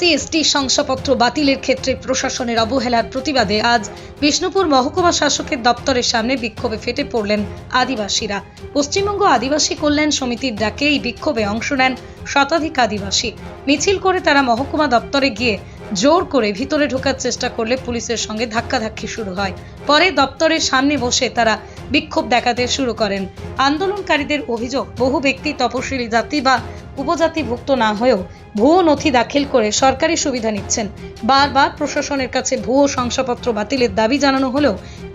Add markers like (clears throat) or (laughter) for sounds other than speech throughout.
SC ST শংসাপত্র বাতিলের ক্ষেত্রে প্রশাসনের অবহেলার প্রতিবাদে আজ বিষ্ণুপুর মহকুমা শাসকের দপ্তরের সামনে বিক্ষোভে ফেটে পড়লেন আদিবাসীরা। পশ্চিমবঙ্গ আদিবাসী কল্যাণ সমিতির ডাকে এই বিক্ষোভে অংশ নেন শতাধিক আদিবাসী। মিছিল করে তারা মহকুমা দপ্তরে গিয়ে জোর করে ভিতরে ঢোকার চেষ্টা করলে পুলিশের সঙ্গে ধাক্কাধাক্কি শুরু হয়। পরে দপ্তরের সামনে বসে তারা বিক্ষোভ দেখাতে শুরু করেন। আন্দোলনকারীদের অভিযোগ, বহু ব্যক্তি তপশিলি জাতি বা উপজাতিভুক্ত না হয়েও ভুয়ো নথি দাখিল করে সরকারি সুবিধা নিচ্ছেন। বারবার প্রশাসনের কাছে ভুয়ো শংসাপত্র বাতিলের দাবি জানানো হলেও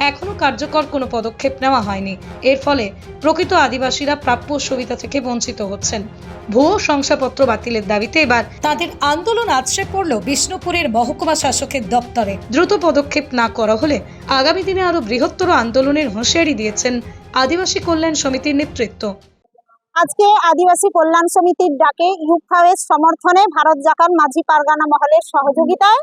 এখনও কার্যকর কোনো পদক্ষেপ নেওয়া হয়নি। এর ফলে প্রকৃত আদিবাসীরা প্রাপ্য সুবিধা থেকে বঞ্চিত হচ্ছেন। ভুয়ো শংসাপত্র বাতিলের দাবিতে এবার তাদের আন্দোলন আছড়ে পড়ল বিষ্ণুপুরের মহকুমা শাসকের দপ্তরে। দ্রুত পদক্ষেপ না করা হলে আগামী দিনে আরও বৃহত্তর আন্দোলনের হুঁশিয়ারি দিয়েছেন আদিবাসী কল্যাণ সমিতির নেতৃত্ব। আজকে আদিবাসী কল্যাণ সমিতির ডাকে হাউস সমর্থনে ভারত জাকাত মাঝি পারগানা মহলের সহযোগিতায়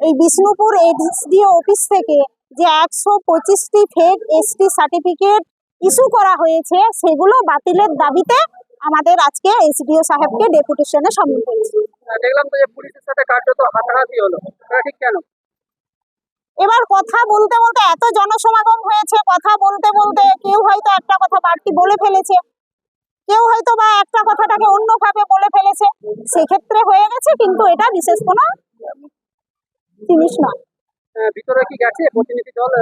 এই বিষ্ণুপুর এসডিও অফিস থেকে যে একশো পঁচিশটি ফেক এসটি সার্টিফিকেট ইস্যু করা হয়েছে সেগুলো বাতিলের দাবিতে আমাদের আজকে এসডিও সাহেবকে ডেপুটেশনে সম্মিলিত হয়েছে দেখলাম তো যে পুলিশের সাথে কার্যত হাতাহাতি হলো। ঠিক কেন? এবার কথা বলতে বলতে এত জনসমাগম হয়েছে কথা বলতে বলতে কেউ হয়তো একটা কথা বাড়তি বলে ফেলেছে। কেউ হয়তো বা একটা কথাটাকে অন্যভাবে বলে ফেলেছে। সেক্ষেত্রে হয়ে গেছে কিন্তু এটা বিশেষ কোনো জিনিস নয়।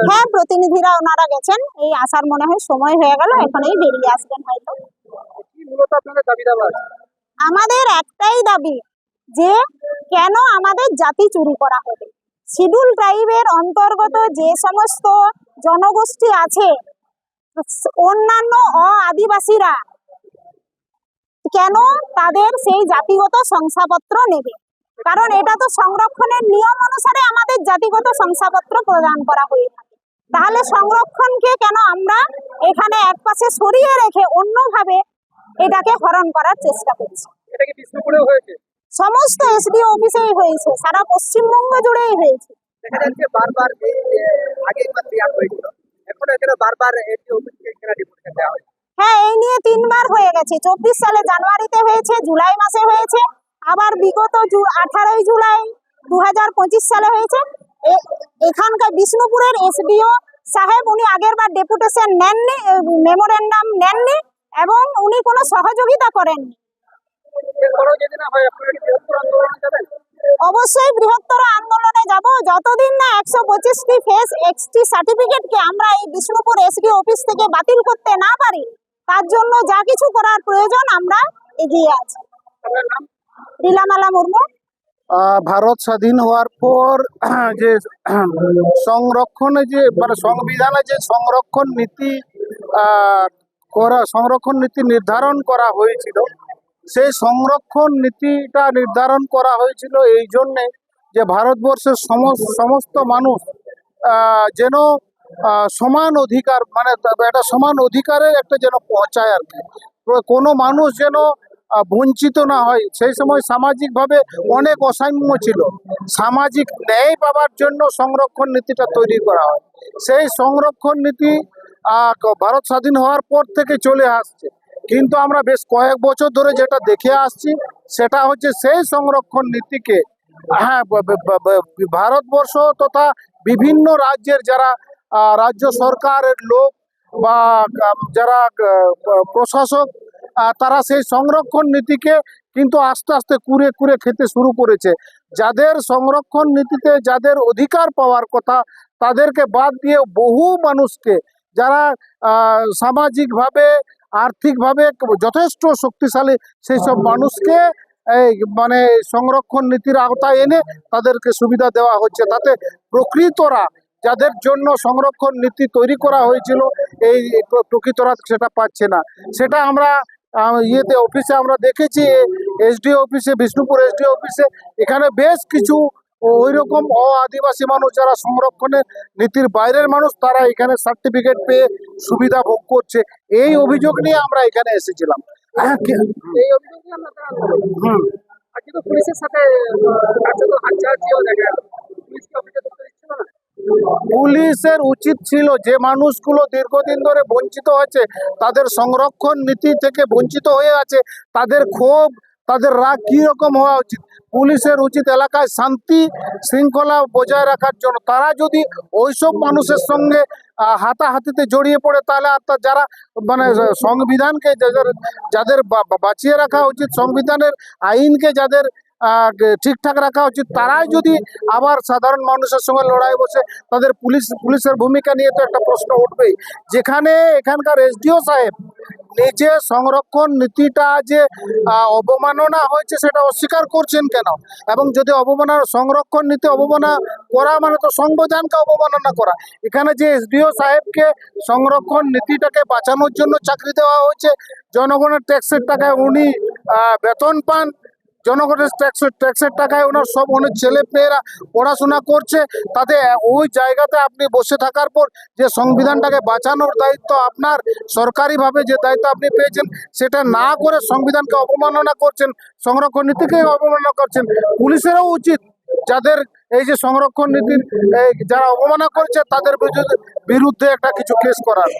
হ্যাঁ প্রতিনিধিরা ওনারা গেছেন। এই আসার মনে হয় সময় হয়ে গেল এখনই বেরিয়ে আসবেন হয়তো। আমাদের একটাই দাবি যে কেন আমাদের জাতি চুরি করা হবে? শিডিউল ট্রাইবের অন্তর্গত যে সমস্ত জনগোষ্ঠী আছে অন্যান্য অ আদিবাসীরা কেন তাদের সেই জাতিগত শংসাপত্র নেবে? কারণ এটা তো সংরক্ষণের নিয়ম অনুসারে আমাদের জাতিগত শংসাপত্র প্রদান করা হয়ে থাকে। তাহলে সংরক্ষণকে কেন আমরা এখানে একপাশে সরিয়ে রেখে অন্যভাবে এটাকে হরণ করার চেষ্টা করছি? সমস্ত এসডিও অফিসেই হয়েছে সারা পশ্চিমবঙ্গ জুড়েই হয়েছে। দেখা যাচ্ছে বারবার আগে এখন এখানে বারবার অফিসকে এখানে দেওয়া হয়েছে। হ্যাঁ এই নিয়ে তিনবার হয়ে গেছে। চব্বিশ সালে জানুয়ারিতে হয়েছে, জুলাই মাসে হয়েছে, আবার বিগত আঠারোই জুলাই দু হাজার পঁচিশ সালে হয়েছে। এখানকার বিষ্ণুপুরের এসডিও সাহেব, উনি আগের বার ডেপুটেশন নেননি মেমোরেন্ডাম নেননি, এবং উনি কোনো সহযোগিতা করেননি। অবশ্যই বৃহত্তর আন্দোলনে যাব। যতদিন না একশো পঁচিশটি ফেস এক্সটি সার্টিফিকেটকে আমরা এই বিষ্ণুপুর এসডি অফিস থেকে বাতিল করতে না পারি তার জন্য যা কিছু করার প্রয়োজন আমরা এগিয়ে আছি। রিলামালা মুর্মু। ভারত স্বাধীন হওয়ার পর, (clears throat) যে সংরক্ষণে, যে মানে সংবিধানে, যে সংরক্ষণ নীতি করা, সংরক্ষণ নীতি নির্ধারণ করা হয়েছিল, সেই সংরক্ষণ নীতিটা নির্ধারণ করা হয়েছিল এই জন্যে যে ভারতবর্ষের সমস্ত মানুষ যেন সমান অধিকার মানে একটা সমান অধিকারের একটা যেন পৌঁছায় আর কি। কোনো মানুষ যেন বঞ্চিত না হয়, সেই সময় সামাজিকভাবে অনেক অসাম্য ছিল। সামাজিক ন্যায় পাওয়ার জন্য সংরক্ষণ নীতিটা তৈরি করা হয়। সেই সংরক্ষণ নীতি ভারত স্বাধীন হওয়ার পর থেকে চলে আসছে। কিন্তু আমরা বেশ কয়েক বছর ধরে যেটা দেখে আসছি, সেটা হচ্ছে সেই সংরক্ষণ নীতিকে হ্যাঁ ভারতবর্ষ তথা বিভিন্ন রাজ্যের যারা রাজ্য সরকারের লোক বা যারা প্রশাসক তারা সেই সংরক্ষণ নীতিকে কিন্তু আস্তে আস্তে কুড়ে কুড়ে খেতে শুরু করেছে। যাদের সংরক্ষণ নীতিতে যাদের অধিকার পাওয়ার কথা, তাদেরকে বাদ দিয়ে বহু মানুষকে, যারা সামাজিকভাবে, আর্থিকভাবে যথেষ্ট শক্তিশালী সেই সব মানুষকে এই মানে সংরক্ষণ নীতির আওতায় এনে তাদেরকে সুবিধা দেওয়া হচ্ছে। তাতে প্রকৃতরা যাদের জন্য সংরক্ষণ নীতি তৈরি করা হয়েছিল এই প্রকৃতরা সেটা পাচ্ছে না। সেটা আমরা ইয়েতে অফিসে আমরা দেখেছি এসডি অফিসে বিষ্ণুপুর এসডি অফিসে এখানে বেশ কিছু ওই রকম অ আদিবাসী মানুষ যারা সংরক্ষণের নীতির বাইরের মানুষ তারা এখানে সার্টিফিকেট পেয়ে সুবিধা ভোগ করছে। এই অভিযোগ নিয়ে আমরা এখানে এসেছিলাম। পুলিশের সাথে পুলিশের উচিত ছিল যে মানুষগুলো দীর্ঘদিন ধরে বঞ্চিত হয়েছে, তাদের সংরক্ষণ নীতি থেকে বঞ্চিত হয়ে আছে, তাদের ক্ষোভ, তাদের রাগ কি রকম হওয়া উচিত? পুলিশের উচিত এলাকায় শান্তি শৃঙ্খলা বজায় রাখার জন্য। তারা যদি ওইসব মানুষের সঙ্গে হাতাহাতিতে জড়িয়ে পড়ে, তাহলে আর তা- যারা মানে সংবিধানকে যাদের যাদের বাঁচিয়ে রাখা উচিত, সংবিধানের আইনকে যাদের ঠিকঠাক রাখা উচিত। তারাই যদি আবার সাধারণ মানুষের সঙ্গে লড়াই বসে, তাদের পুলিশ পুলিশের ভূমিকা নিয়ে তো একটা প্রশ্ন উঠবেই। যেখানে এখানকার এসডিও সাহেব নিজে সংরক্ষণ নীতিটা যে অবমাননা হয়েছে সেটা অস্বীকার করছেন কেন? এবং যদি অবমাননা, সংরক্ষণ নীতি অবমাননা করা মানে তো সংবিধানকে অবমাননা করা। এখানে যে এসডিও সাহেবকে সংরক্ষণ নীতিটাকে বাঁচানোর জন্য চাকরি দেওয়া হয়েছে, জনগণের ট্যাক্সের টাকায় উনি বেতন পান জনগণের ট্যাক্সের ট্যাক্সের টাকায় ওনার সব অনেক ছেলে পড়াশোনা করছে। তাদের ওই জায়গাতে আপনি বসে থাকার পর যে সংবিধানটাকে বাঁচানোর দায়িত্ব আপনার, সরকারিভাবে যে দায়িত্ব আপনি পেয়েছেন, সেটা না করে সংবিধানকে অবমাননা করছেন, সংরক্ষণ নীতিকে অবমাননা করছেন, পুলিশেরও উচিত যাদের এই যে সংরক্ষণ নীতির যারা অবমাননা করছে, তাদের বিরুদ্ধে একটা কিছু কেস করার।